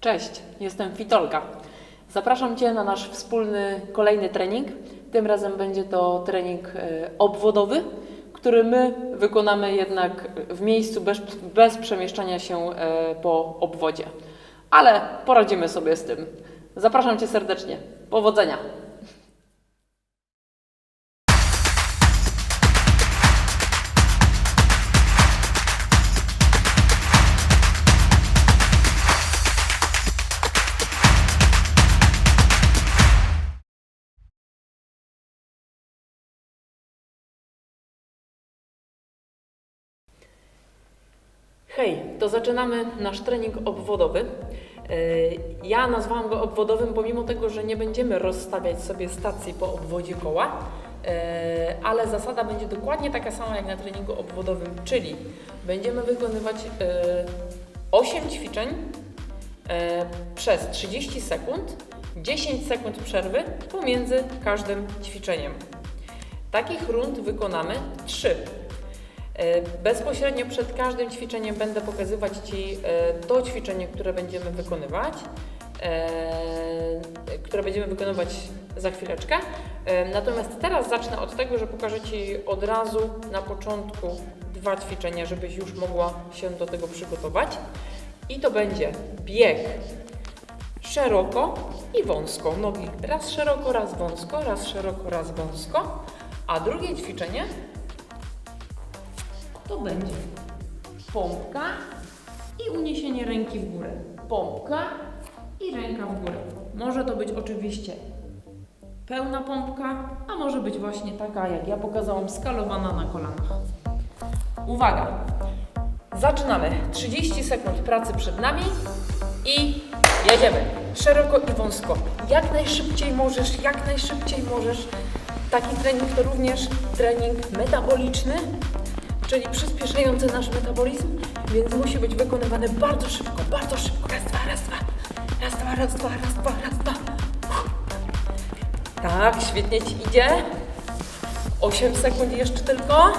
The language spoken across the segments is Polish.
Cześć, jestem Fitolka. Zapraszam Cię na nasz wspólny kolejny trening. Tym razem będzie to trening e, obwodowy, który my wykonamy jednak w miejscu bez, bez przemieszczania się e, po obwodzie. Ale poradzimy sobie z tym. Zapraszam Cię serdecznie. Powodzenia! Hej, to zaczynamy nasz trening obwodowy. Yy, Ja nazwałam go obwodowym, pomimo tego, że nie będziemy rozstawiać sobie stacji po obwodzie koła, yy, ale zasada będzie dokładnie taka sama jak na treningu obwodowym, czyli będziemy wykonywać yy, 8 ćwiczeń yy, przez 30 sekund, 10 sekund przerwy pomiędzy każdym ćwiczeniem. Takich rund wykonamy 3. E, Bezpośrednio przed każdym ćwiczeniem będę pokazywać Ci e, to ćwiczenie, które będziemy wykonywać, e, które będziemy wykonywać za chwileczkę. Natomiast teraz zacznę od tego, że pokażę Ci od razu na początku dwa ćwiczenia, żebyś już mogła się do tego przygotować. I to będzie bieg szeroko i wąsko. Nogi raz szeroko, raz wąsko, raz szeroko, raz wąsko. A drugie ćwiczenie to będzie pompka i uniesienie ręki w górę. Pompka i ręka w górę. Może to być oczywiście pełna pompka, a może być właśnie taka, jak ja pokazałam, skalowana na kolanach. Uwaga! Zaczynamy. 30 sekund pracy przed nami i jedziemy. Szeroko i wąsko. Jak najszybciej możesz, jak najszybciej możesz. Taki trening to również trening metaboliczny, czyli przyspieszający nasz metabolizm, więc musi być wykonywany bardzo szybko, bardzo szybko. Raz, dwa, raz, dwa. Raz, dwa, raz, dwa, raz, dwa, raz, dwa. Tak, świetnie Ci idzie. 8 sekund jeszcze tylko.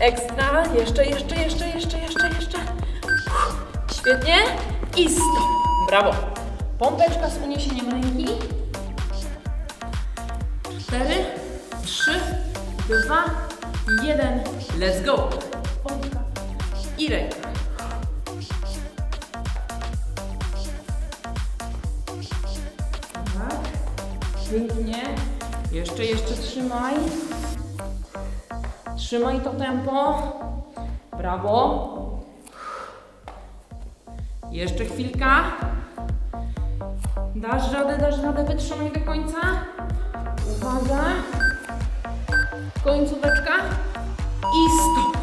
Ekstra. Jeszcze, jeszcze, jeszcze, jeszcze, jeszcze, jeszcze. Świetnie. I stop. Brawo. Pompeczka z uniesieniem ręki. 4, 3, 2, 1. Let's go. I ręka. Tak. Pięknie. Jeszcze, jeszcze trzymaj. Trzymaj to tempo. Brawo. Jeszcze chwilka. Dasz radę, dasz radę, wytrzymaj do końca. Uwaga. Końcóweczka. I stop.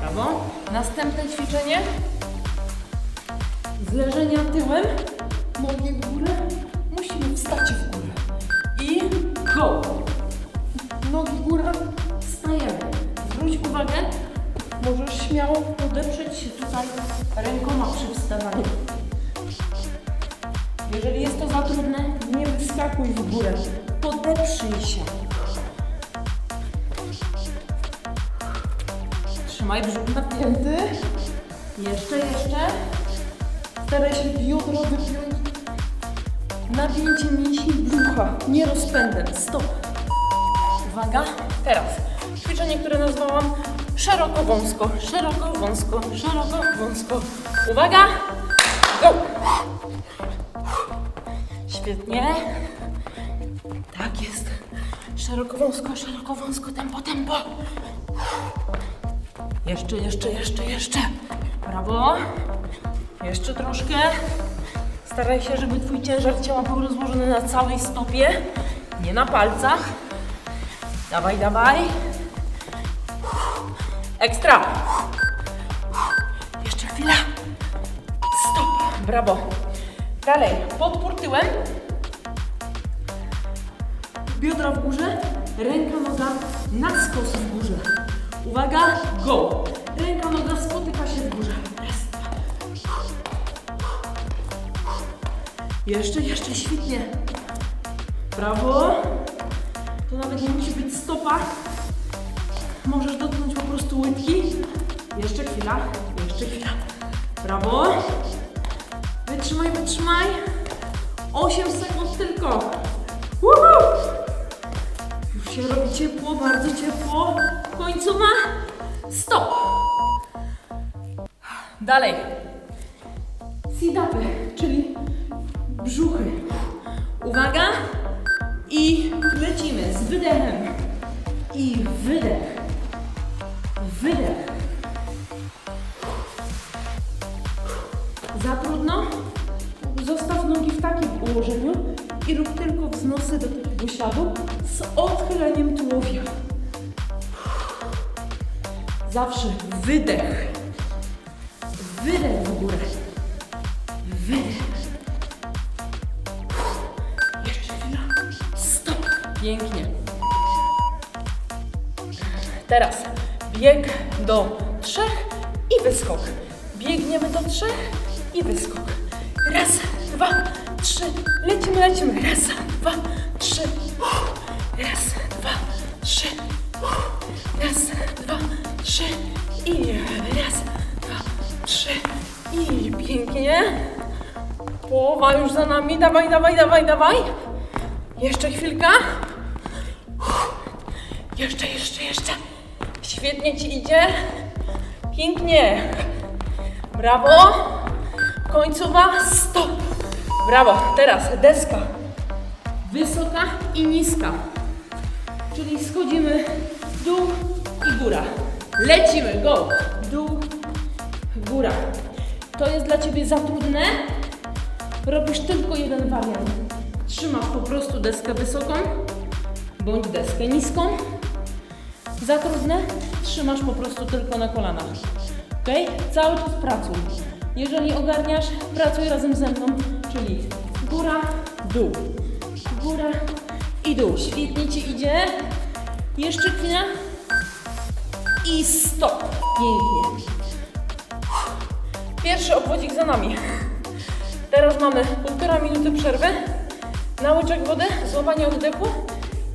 Brawo. Następne ćwiczenie. Z leżenia tyłem. Nogi w górę. Musimy wstać w górę. I go. Nogi w górę. Wstajemy. Zwróć uwagę. Możesz śmiało podeprzeć się tutaj rękoma przy wstawaniu. Jeżeli jest to za trudne, nie wyskakuj w górę. Podeprzyj się. Trzymaj brzuch napięty. Jeszcze, jeszcze. Staraj się biodro wypiąć. Napięcie mięśni brzucha, nie rozpędem. Stop. Uwaga. Teraz ćwiczenie, które nazwałam szeroko, wąsko, szeroko, wąsko, szeroko, wąsko. Uwaga. Go. Świetnie. Tak jest. Szeroko, wąsko, szeroko, wąsko, tempo, tempo. Jeszcze, jeszcze, jeszcze, jeszcze. Brawo. Jeszcze troszkę. Staraj się, żeby Twój ciężar ciała był rozłożony na całej stopie, nie na palcach. Dawaj, dawaj. Ekstra. Jeszcze chwila. Stop. Brawo. Dalej. Podpór tyłem. Biodra w górze. Ręka, noga na skos w górze. Uwaga, go. Ręka, noga spotyka się w górze. Raz. Jeszcze, jeszcze, świetnie. Brawo. To nawet nie musi być stopa. Możesz dotknąć po prostu łydki. Jeszcze chwila, jeszcze chwila. Brawo. wytrzymaj, wytrzymaj. 8 sekund tylko. Się robi ciepło, bardzo ciepło. Końcowa. Stop. Dalej. Sit-upy, czyli brzuchy. Uwaga. I lecimy z wydechem. I wydech. Wydech. Za trudno? Zostaw nogi w takim ułożeniu i rób tylko wznosy do takiego siadu z odchyleniem tułowia. Zawsze wydech. Wydech w górę. Wydech. Jeszcze chwila. Stop. Pięknie. Teraz bieg do trzech i wyskok. Biegniemy do trzech i wyskok. Raz, dwa, trzy. Lecimy, lecimy. Raz, dwa, trzy. Raz, dwa, trzy. Raz, dwa, trzy. I raz, dwa, trzy. I pięknie. Połowa już za nami. Dawaj, dawaj, dawaj, dawaj. Jeszcze chwilka. Jeszcze, jeszcze, jeszcze. Świetnie ci idzie. Pięknie. Brawo. Końcowa. Stop. Brawo. Teraz deska. Wysoka i niska. Czyli schodzimy dół i góra. Lecimy. Go. Dół, góra. To jest dla Ciebie za trudne. Robisz tylko jeden wariant. Trzymasz po prostu deskę wysoką bądź deskę niską. Za trudne trzymasz po prostu tylko na kolanach. Ok? Cały czas pracuj. Jeżeli ogarniasz, pracuj razem ze mną, czyli góra, dół, góra i dół. Świetnie Ci idzie. Jeszcze chwila. I stop. Pięknie. Pierwszy obwodzik za nami. Teraz mamy półtora minuty przerwy. Na łyczek wody, złapanie oddechu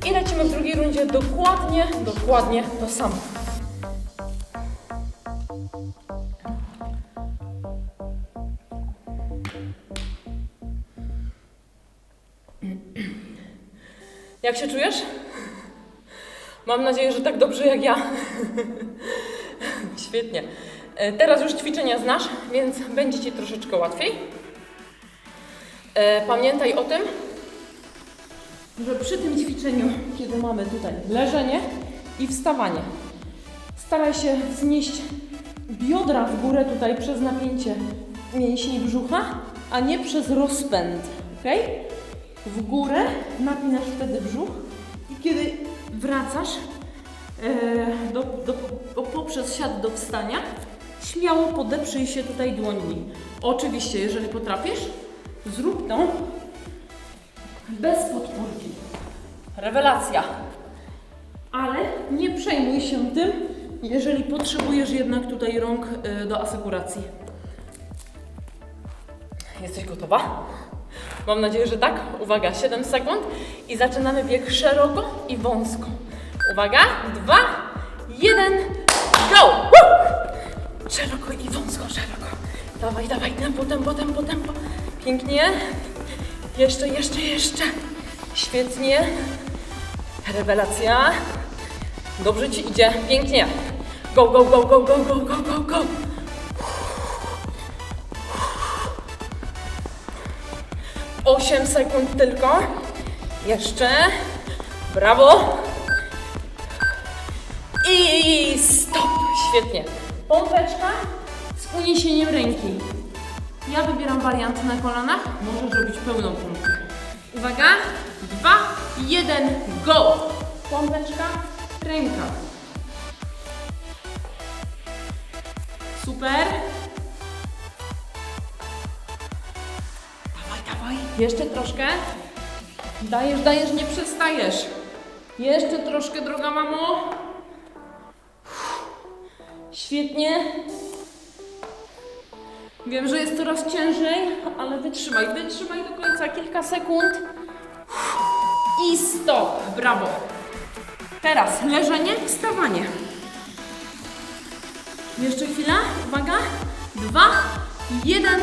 i lecimy w drugiej rundzie dokładnie, dokładnie to samo. Jak się czujesz? Mam nadzieję, że tak dobrze jak ja. Świetnie. E, Teraz już ćwiczenia znasz, więc będzie Ci troszeczkę łatwiej. E, Pamiętaj o tym, że przy tym ćwiczeniu, kiedy mamy tutaj leżenie i wstawanie, staraj się wznieść biodra w górę tutaj przez napięcie mięśni brzucha, a nie przez rozpęd. ok? W górę napinasz wtedy brzuch i kiedy wracasz e, do, do, do, poprzez siat do wstania, śmiało podeprzyj się tutaj dłońmi. Oczywiście, jeżeli potrafisz, zrób to bez podpórki. Rewelacja. Ale nie przejmuj się tym, jeżeli potrzebujesz jednak tutaj rąk y, do asekuracji. Jesteś gotowa? Mam nadzieję, że tak. Uwaga, 7 sekund i zaczynamy bieg szeroko i wąsko. Uwaga, 2, 1, go! Woo! Szeroko i wąsko, szeroko. Dawaj, dawaj, tempo, tempo, tempo, tempo. Pięknie. Jeszcze, jeszcze, jeszcze. Świetnie. Rewelacja. Dobrze Ci idzie. Pięknie. Go, go, go, go, go, go, go, go, go. Osiem sekund tylko. Jeszcze. Brawo. I stop. Świetnie. Pompeczka z uniesieniem ręki. Ja wybieram wariant na kolanach. Możesz robić pełną pompkę. Uwaga. Dwa, jeden, go. Pompeczka, ręka. Super. Dawaj. Jeszcze troszkę. Dajesz, dajesz, nie przestajesz. Jeszcze troszkę, droga mamo. Świetnie. Wiem, że jest coraz ciężej, ale wytrzymaj, wytrzymaj do końca kilka sekund. I stop. Brawo. Teraz leżenie, wstawanie. Jeszcze chwila. Uwaga. Dwa, jeden,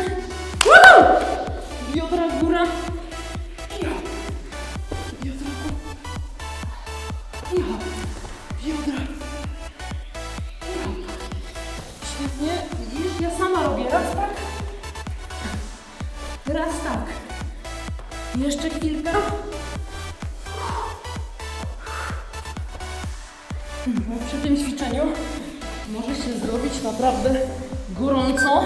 Woo! Biodra. Biodra góra. Ja. Biodra. Ja. Świetnie. Widzisz, ja sama robię. Raz tak. Raz tak. Jeszcze kilka. No, Przy tym ćwiczeniu może się zrobić naprawdę gorąco.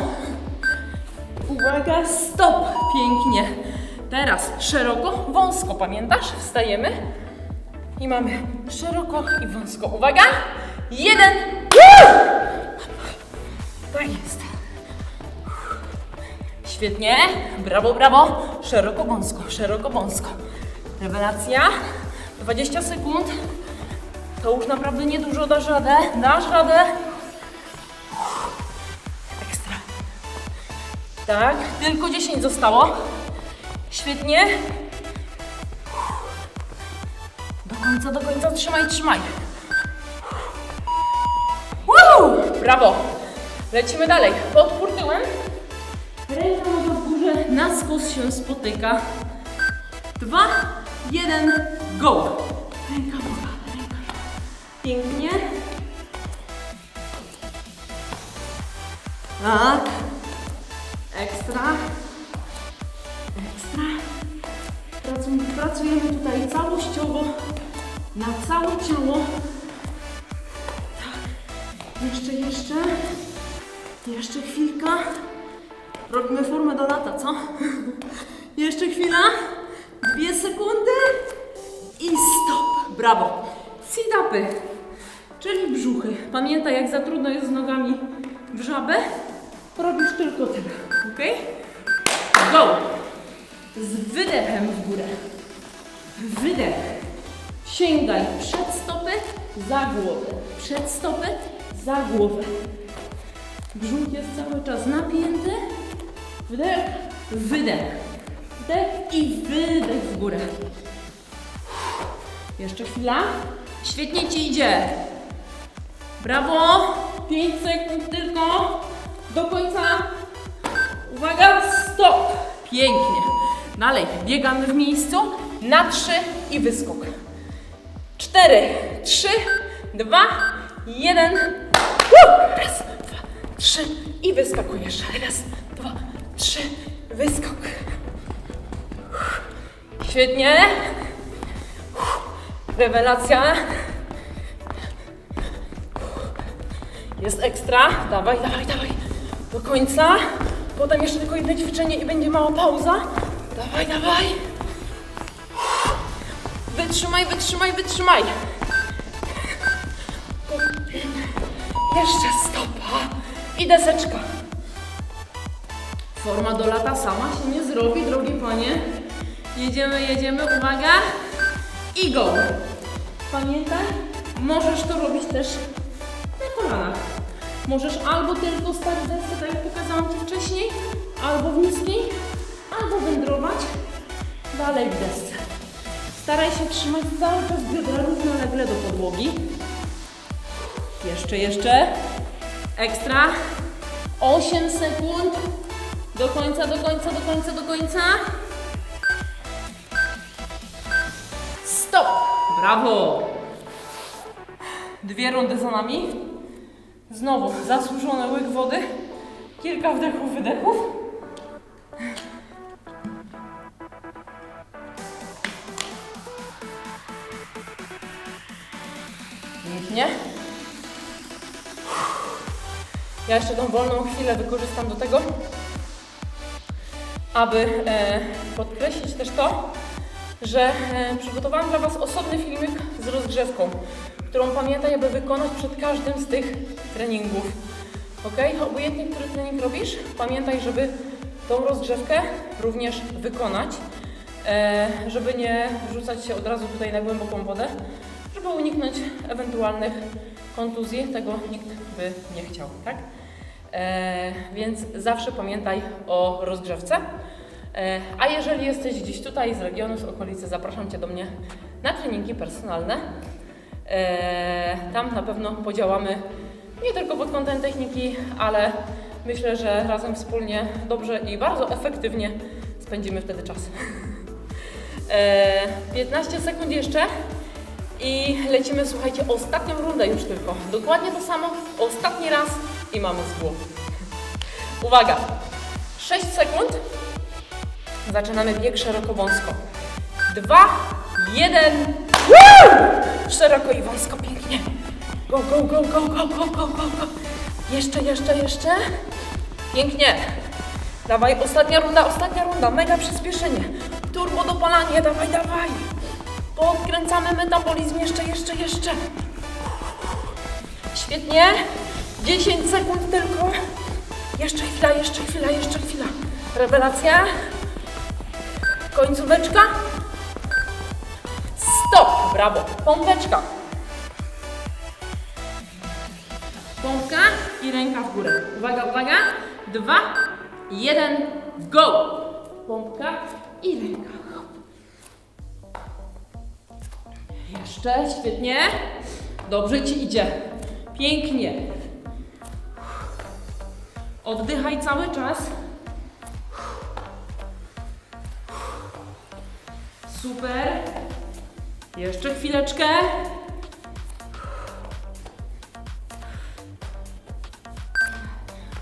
Uwaga, stop! Pięknie. Teraz szeroko, wąsko, pamiętasz? Wstajemy i mamy szeroko i wąsko. Uwaga! Jeden! Tak jest. Świetnie. Brawo, brawo. Szeroko, wąsko, szeroko, wąsko. Rewelacja. 20 sekund. To już naprawdę niedużo dasz radę. Dasz radę. Tak, tylko 10 zostało. Świetnie. Do końca, do końca. Trzymaj, trzymaj. Woo! Brawo. Lecimy dalej. Podpór tyłem. Ręka w górze. Na skos się spotyka. Dwa, jeden, go. Ręka, noga, ręka. Pięknie. Tak. Ekstra. Ekstra. Pracujemy, pracujemy tutaj całościowo na całe ciało. Tak. Jeszcze, jeszcze. Jeszcze chwilka. Robimy formę do lata, co? Jeszcze chwila. Dwie sekundy. I stop. Brawo. Sit-upy, czyli brzuchy. Pamiętaj, jak za trudno jest z nogami w żabę, robisz tylko tyle. Ok? Go. Z wydechem w górę. Wydech. Sięgaj przed stopy, za głowę. Przed stopy, za głowę. Brzuch jest cały czas napięty. Wdech, wydech. Wdech i wydech w górę. Jeszcze chwila. Świetnie ci idzie. Brawo. 5 sekund tylko. Do końca. Pięknie. Dalej, biegamy w miejscu. Na trzy i wyskok. Cztery, trzy, dwa, jeden. Raz, dwa, trzy i wyskakujesz. Raz, dwa, trzy, wyskok. Świetnie. Rewelacja. Jest ekstra. Dawaj, dawaj, dawaj. Do końca. Potem jeszcze tylko jedno ćwiczenie i będzie mała pauza. Dawaj, dawaj. Wytrzymaj, wytrzymaj, wytrzymaj. Jeszcze stopa. I deseczka. Forma do lata sama się nie zrobi, drogie panie. Jedziemy, jedziemy, uwaga. I go. Pamiętaj, możesz to robić też na kolanach. Możesz albo tylko stać w desce, tak jak pokazałam Ci wcześniej, albo w niskiej, albo wędrować dalej w desce. Staraj się trzymać cały czas biodra równolegle do podłogi. Jeszcze, jeszcze. Ekstra. 8 sekund. Do końca, do końca, do końca, do końca. Stop! Brawo! Dwie rundy za nami. Znowu zasłużony łyk wody. Kilka wdechów, wydechów. Pięknie. Ja jeszcze tą wolną chwilę wykorzystam do tego, aby e, podkreślić też to, że e, przygotowałam dla Was osobny filmik z rozgrzewką, którą pamiętaj, aby wykonać przed każdym z tych treningów. Ok? Obojętnie, który trening robisz, pamiętaj, żeby tą rozgrzewkę również wykonać, e, żeby nie rzucać się od razu tutaj na głęboką wodę, żeby uniknąć ewentualnych kontuzji. Tego nikt by nie chciał, tak? E, więc zawsze pamiętaj o rozgrzewce. E, A jeżeli jesteś gdzieś tutaj z regionu, z okolicy, zapraszam Cię do mnie na treningi personalne. E, Tam na pewno podziałamy nie tylko pod kątem techniki, ale myślę, że razem wspólnie dobrze i bardzo efektywnie spędzimy wtedy czas. E, 15 sekund jeszcze i lecimy, słuchajcie, ostatnią rundę już tylko. Dokładnie to samo, ostatni raz i mamy z głowy. Uwaga, 6 sekund. Zaczynamy bieg szeroko wąsko. 2, 1. Szeroko i wąsko, pięknie. Go, go, go, go, go, go, go, go. Jeszcze, jeszcze, jeszcze. Pięknie. Dawaj, ostatnia runda, ostatnia runda. Mega przyspieszenie. Turbo dopalanie, dawaj, dawaj. Podkręcamy metabolizm, jeszcze, jeszcze, jeszcze. Świetnie. 10 sekund tylko. Jeszcze chwila, jeszcze chwila, jeszcze chwila. Rewelacja. Końcóweczka. Brawo. Pompeczka. Pompka i ręka w górę. Uwaga, uwaga. Dwa, jeden, go. Pompka i ręka. Jeszcze, świetnie. Dobrze Ci idzie. Pięknie. Oddychaj cały czas. Super. Jeszcze chwileczkę.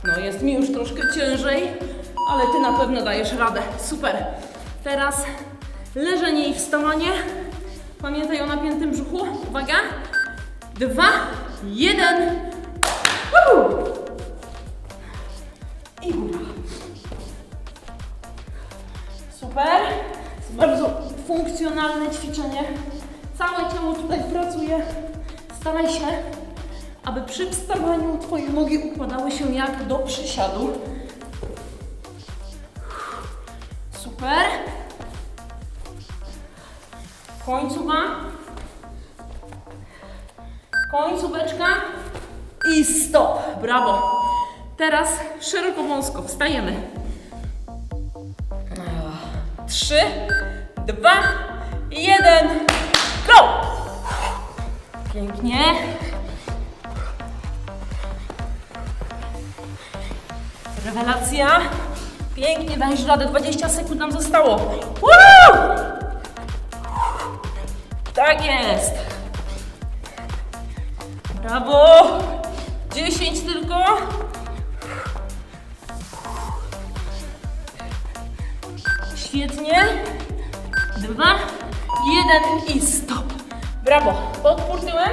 No jest mi już troszkę ciężej, ale Ty na pewno dajesz radę. Super. Teraz leżenie i wstawanie. Pamiętaj o napiętym brzuchu. Uwaga. Dwa, jeden. Woo! I góra. Super. Bardzo funkcjonalne ćwiczenie. Całe ciało tutaj pracuje. Staraj się, aby przy wstawaniu Twoje nogi układały się jak do przysiadu. Super. Końcówa. Końcóweczka. I stop. Brawo. Teraz szeroko wąsko. Wstajemy. Trzy, dwa, jeden. Pięknie. Rewelacja. Pięknie, dajesz radę. 20 sekund nam zostało. Woo! Tak jest. Brawo. 10 tylko. Świetnie. Dwa, jeden i stop. Brawo. Podpór tyłem.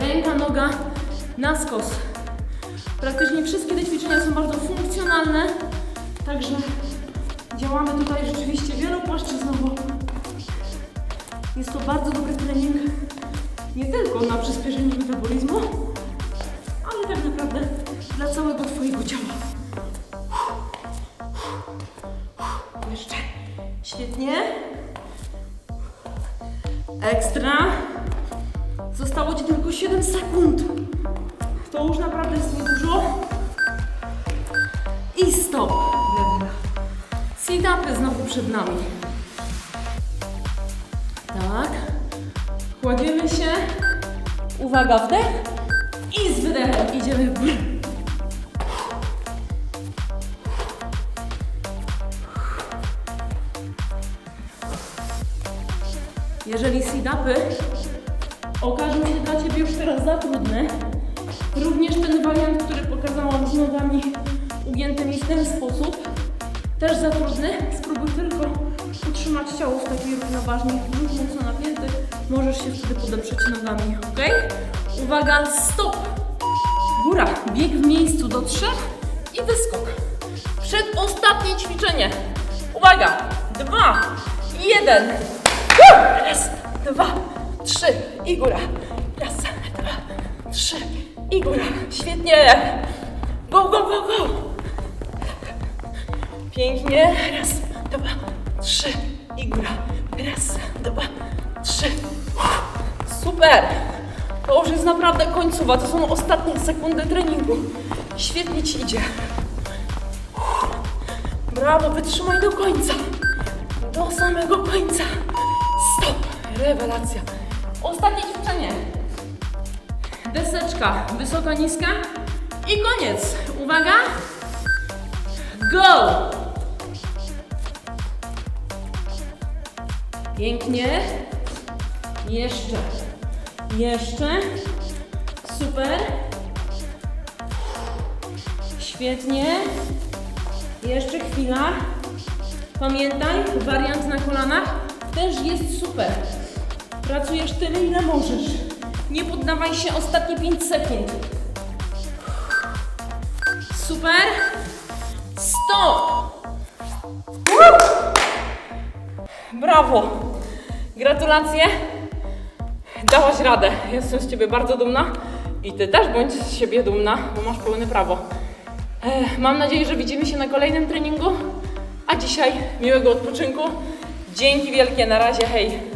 Ręka, noga na skos. Praktycznie wszystkie te ćwiczenia są bardzo funkcjonalne, także działamy tutaj rzeczywiście wielopłaszczyznowo. Jest to bardzo dobry trening, nie tylko na przyspieszenie metabolizmu, ale tak naprawdę dla całego Twojego ciała. Świetnie. Ekstra. Zostało Ci tylko 7 sekund. To już naprawdę jest niedużo. I stop. Dobra. Sit-upy znowu przed nami. Tak. Kładziemy się. Uwaga, wdech. I z wydechem idziemy w górę. Jeżeli sit-upy okażą się dla Ciebie już teraz za trudne, również ten wariant, który pokazałam z nogami ugiętymi w ten sposób, też za trudny. Spróbuj tylko utrzymać ciało w takiej równoważni, mocno napięty. Możesz się wtedy podeprzeć nogami, ok? Uwaga, stop! Góra, bieg w miejscu do trzech i wyskok. Przedostatnie ćwiczenie. Uwaga, dwa, jeden. Raz, dwa, trzy i góra. Raz, dwa, trzy i góra. Świetnie. Go, go, go, go. Pięknie. Raz, dwa, trzy i góra. Raz, dwa, trzy. Super. To już jest naprawdę końcowa. To są ostatnie sekundy treningu. Świetnie Ci idzie. Brawo, wytrzymaj do końca. Do samego końca. Stop. Rewelacja. Ostatnie ćwiczenie. Deseczka wysoka, niska I koniec. Uwaga. Go! Pięknie. Jeszcze. Jeszcze. Super. Świetnie. Jeszcze chwila. Pamiętaj, wariant na kolanach też jest super. Pracujesz tyle, ile możesz. Nie poddawaj się ostatnie 5 sekund. Super. Stop. Brawo. Gratulacje. Dałaś radę. Jestem z Ciebie bardzo dumna. I Ty też bądź z siebie dumna, bo masz pełne prawo. Ech, Mam nadzieję, że widzimy się na kolejnym treningu. A dzisiaj miłego odpoczynku. Dzięki wielkie, na razie, hej.